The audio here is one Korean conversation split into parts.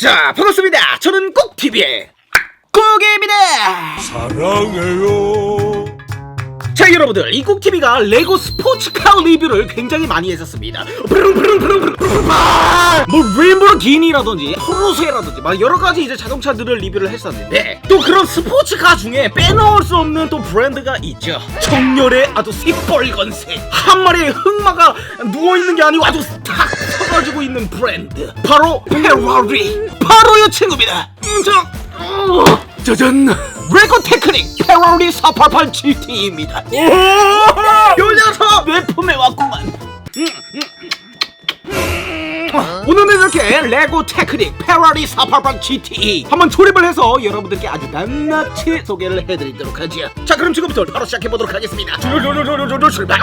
자, 반갑습니다. 저는 꼭TV의 꼭입니다. 사랑해요. 자, 여러분들, 이 꼭TV가 레고 스포츠카 리뷰를 굉장히 많이 했었습니다. 뭐, 램보르기니라든지, 포르쉐라든지, 막 여러 가지 이제 자동차들을 리뷰를 했었는데, 또 그런 스포츠카 중에 빼놓을 수 없는 또 브랜드가 있죠. 정렬의 아주 새빨간색. 한 마리의 흑마가 누워 있는 게 아니고 아주 탁서 가지고 있는 브랜드. 바로 페라리. 바로 이 친구입니다. 음, 저, 어, 짜잔! 레고 테크닉 페라리 488 GT입니다. 요 녀석 웹품에 왔구만. 음, 음, 음. 오늘은 이렇게 레고 테크닉 페라리 488 GT 한번 조립을 해서 여러분들께 아주 낱낱이 소개를 해드리도록 하죠. 자 그럼 지금부터 바로 시작해 보도록 하겠습니다. 출발!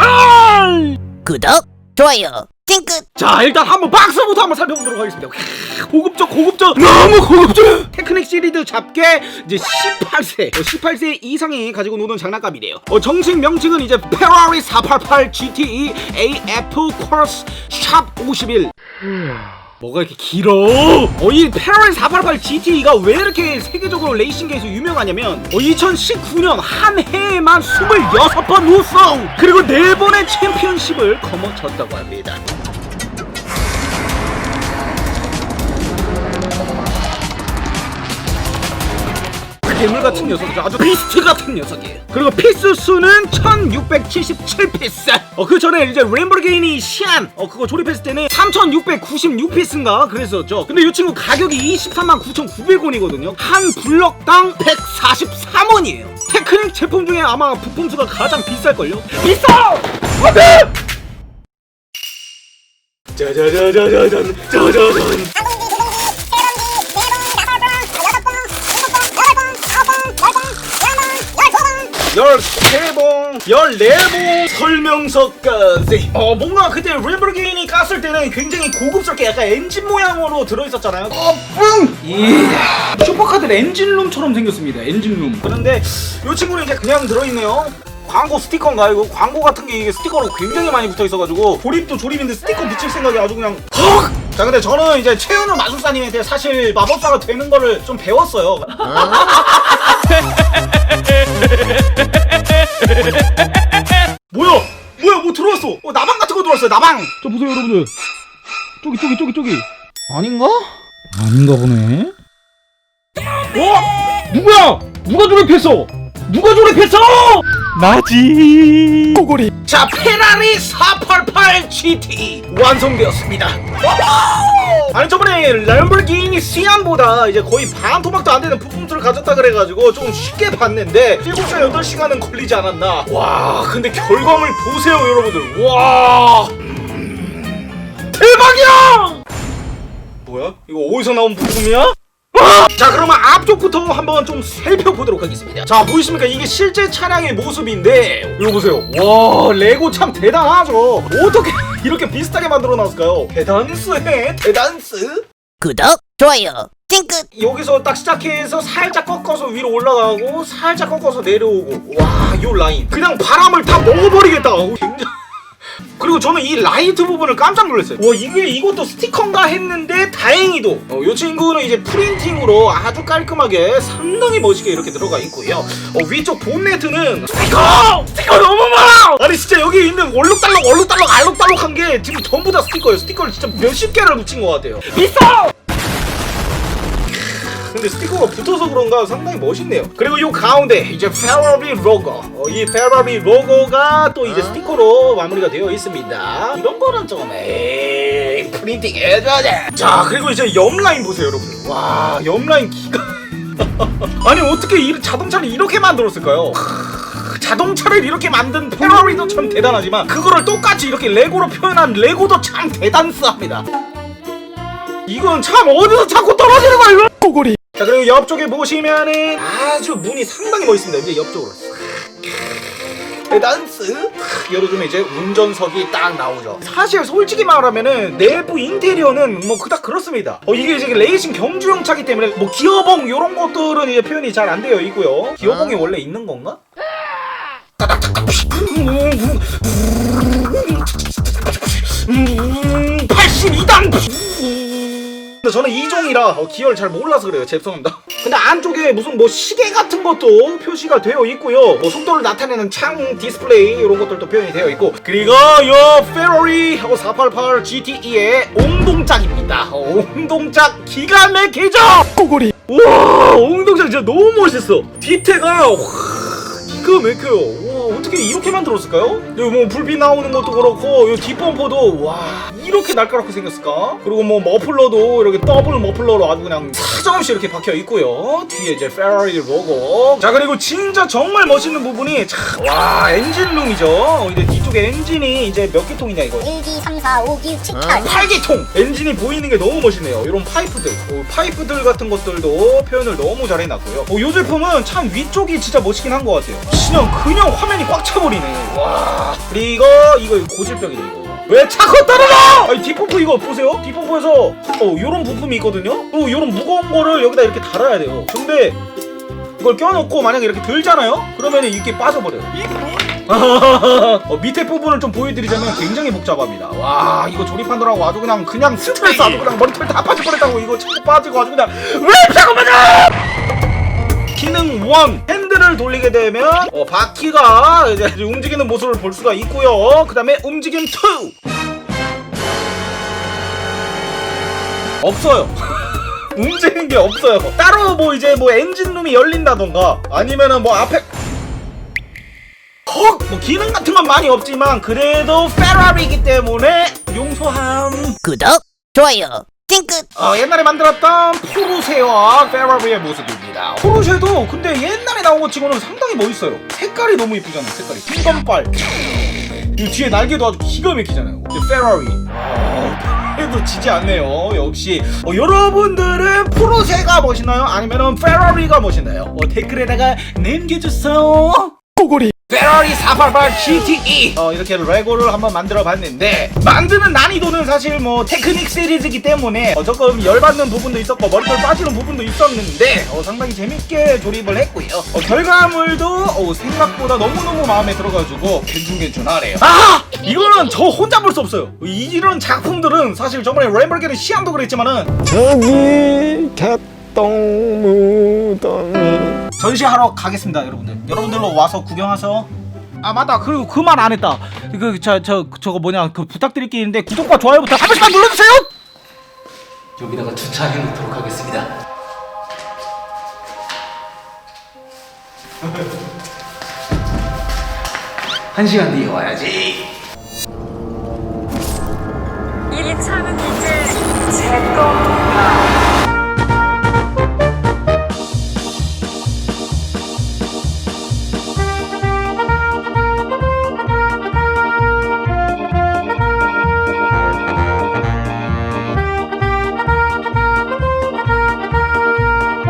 구독, 좋아요, 찡긋. 자 일단 한번 박스부터 한번 살펴보도록 하겠습니다. 고급져 고급져. 너무 고급져. 테크닉 시리즈 잡게 이제 18세 18세 이상이 가지고 노는 장난감이래요. 어, 정식 명칭은 이제 페라리 488 GTE AF 코러스 샵 51 뭐가 이렇게 길어? 어, 이 페라리 488 GTE가 왜 이렇게 세계적으로 레이싱계에서 유명하냐면 어, 2019년 한 해에만 26번 우승 그리고 4번의 챔피언십을 거머쥐었다고 합니다 괴물 같은 녀석이죠. 아주 비스트 같은 녀석이에요. 그리고 피스 수는 1677피스. 어, 그 전에 이제 램보르기니 시안, 어, 그거 조립했을 때는 3696피스인가 그랬었죠. 근데 이 친구 가격이 23만 9,900원이거든요. 한 블럭당 143원이에요. 테크닉 제품 중에 아마 부품 수가 가장 비쌀걸요? 비싸! 안 돼! 짜자자자자잔, 짜자잔. 열세 봉, 열네 봉 설명서까지. 어 뭔가 그때 램보르기니 깠을 때는 굉장히 고급스럽게 약간 엔진 모양으로 들어있었잖아요. 어 뿡! 예. 슈퍼카들 엔진룸처럼 생겼습니다. 엔진룸. 그런데 이 친구는 이제 그냥 들어있네요. 광고 스티커인가 이거 광고 같은 게 이게 스티커로 굉장히 많이 붙어 있어가지고 조립도 조립인데 스티커 붙일 생각이 아주 그냥 헉! 자 근데 저는 이제 최은우 마술사님한테 사실 마법사가 되는 거를 좀 배웠어요 저 보세요, 여러분들. 저기, 저기, 저기, 저기. 아닌가? 아닌가 보네. 어? 누구야? 누가 조립했어? 누가 조립했어? 나지. 꼬골이. 자, 페라리 488 GT 완성되었습니다. 아니 저번에 램보르기니 시안보다 이제 거의 반 토막도 안 되는 부품들을 가졌다 그래가지고 좀 쉽게 봤는데 7시간 8시간은 걸리지 않았나 와 근데 결과물 보세요 여러분들 와 뭐야? 이거 어디서 나온 부품이야? 자 그러면 앞쪽부터 한번 좀 살펴보도록 하겠습니다. 자 보이십니까? 이게 실제 차량의 모습인데 이거 보세요. 와 레고 참 대단하죠? 어떻게 이렇게 비슷하게 만들어 놨을까요? 대단스해? 대단스? 구독, 좋아요, 찡긋. 여기서 딱 시작해서 살짝 꺾어서 위로 올라가고 살짝 꺾어서 내려오고. 와 요 라인. 그냥 바람을 다 먹어버리겠다. 어, 굉장히 그리고 저는 이 라이트 부분을 깜짝 놀랐어요. 와 이게 이것도 스티커인가 했는데 다행히도 어, 이 친구는 이제 프린팅으로 아주 깔끔하게 상당히 멋있게 이렇게 들어가 있고요. 어, 위쪽 본네트는 스티커! 스티커 너무 많아! 아니 진짜 여기 있는 얼룩달룩 얼룩달룩 알록달록한 게 지금 전부 다 스티커예요. 스티커를 진짜 몇십 개를 붙인 것 같아요. 비싸! 근데 스티커가 붙어서 그런가 상당히 멋있네요. 그리고 이 가운데 이제 페라리 로고, 어, 이 페라리 로고가 또 이제 스티커로 마무리가 되어 있습니다. 이런 거는 좀 에이 프린팅 해줘야 돼. 자 그리고 이제 옆 라인 보세요, 여러분들. 와, 옆 라인 기가. 아니 어떻게 이 자동차를 이렇게 만들었을까요? 크, 자동차를 이렇게 만든 페라리도 참 대단하지만 그거를 똑같이 이렇게 레고로 표현한 레고도 참 대단스합니다. 이건 참 어디서 자꾸 떨어지는 거야 이거? 자 그리고 옆쪽에 보시면은 아주 문이 상당히 멋있습니다. 이제 옆쪽으로. 대단스. 열어주면 이제 운전석이 딱 나오죠. 사실 솔직히 말하면은 내부 인테리어는 뭐 그닥 그렇습니다. 어 이게 이제 레이싱 경주용 차기 때문에 뭐 기어봉 이런 것들은 이제 표현이 잘 안 되어 있고요. 기어봉이 원래 있는 건가? 음, 82단 근데 저는 이종이라 어, 기어를 잘 몰라서 그래요. 죄송합니다. 근데 안쪽에 무슨 뭐 시계 같은 것도 표시가 되어 있고요. 뭐 속도를 나타내는 창 디스플레이 이런 것들도 표현이 되어 있고 그리고 요 페러리 하고 488 GTE의 옹동작입니다. 어, 옹동작 기가 막히죠? 꼬골이. 와 옹동작 진짜 너무 멋있어. 뒤태가 확 기가 막혀요. 와, 어떻게 이렇게 만들었을까요? 여기 뭐 불빛 나오는 것도 그렇고 이 뒷범퍼도 와 이렇게 날카롭게 생겼을까? 그리고 뭐 머플러도 이렇게 더블 머플러로 아주 그냥 사정없이 이렇게 박혀 있고요. 뒤에 이제 페라리 로고. 자 그리고 진짜 정말 멋있는 부분이 참, 와 엔진룸이죠. 이제 뒤쪽에 엔진이 이제 몇 개 통이냐 이거. 1, 2, 3, 4, 5, 6, 7, 8. 8기통 엔진이 보이는 게 너무 멋있네요 이런 파이프들 어, 파이프들 같은 것들도 표현을 너무 잘 해놨고요 어, 이 제품은 참 위쪽이 진짜 멋있긴 한 것 같아요 그냥 그냥 화면 이 꽉 차버리네 와 그리고 이거 이거 고질병이네 이거 왜 차고 떨어져! 아니 뒷pom프 이거 보세요 뒷pom프에서 어 요런 부품이 있거든요 또 요런 무거운 거를 여기다 이렇게 달아야 돼요 근데 이걸 껴놓고 만약에 이렇게 들잖아요? 그러면 이게 빠져버려요 어, 밑에 부분을 좀 보여드리자면 굉장히 복잡합니다. 와 이거 조립하느라고 아주 그냥 그냥 스트레스 아주 그냥 머리털 다 빠질 뻔했다고 이거 자꾸 빠지고 아주 그냥 왜 잠깐만요! 기능 1 핸 들을 돌리게 되면 어, 바퀴가 이제 움직이는 모습을 볼 수가 있고요. 그 다음에 움직임 2 없어요. 움직이는 게 없어요. 따로 뭐 이제 뭐 엔진룸이 열린다던가 아니면은 뭐 앞에 헉! 뭐 기능 같은 건 많이 없지만 그래도 페라리이기 때문에 용서함. 구독, 좋아요, 찡긋. 어, 옛날에 만들었던 포르쉐와 페라리의 모습입니다. 포르쉐도 근데 옛날에 나온 것 치고는 상당히 멋있어요. 색깔이 너무 이쁘잖아요. 색깔이 흰건빨. 이 뒤에 날개도 아주 기가 막히잖아요. 이제 페라리. 어, 해도 지지 않네요. 역시 어, 여러분들은 포르쉐가 멋있나요? 아니면은 페라리가 멋있나요? 어, 댓글에다가 남겨주세요. 꼬골이. 페라리 488 GTE 어, 이렇게 레고를 한번 만들어 봤는데 만드는 난이도는 사실 뭐 테크닉 시리즈이기 때문에 어, 조금 열받는 부분도 있었고 머리털 빠지는 부분도 있었는데 어, 상당히 재밌게 조립을 했고요. 어, 결과물도 어, 생각보다 너무너무 마음에 들어가지고 괜찮괜찮하네요. 아! 이거는 저 혼자 볼 수 없어요. 이런 작품들은 사실 저번에 램버게는 시안도 그랬지만은 저기 개똥무더니 전시하러 가겠습니다, 여러분들. 여러분들로 와서 구경하세요. 아 맞다. 그리고 그 말 안 했다. 그 저 저 저 거 뭐냐 그 부탁드릴 게 있는데 구독과 좋아요 부탁 한 번씩만 눌러주세요. 여기다가 주차해 놓도록 하겠습니다. 한 시간 뒤에 와야지. 이 차는 이제 제 겁니다.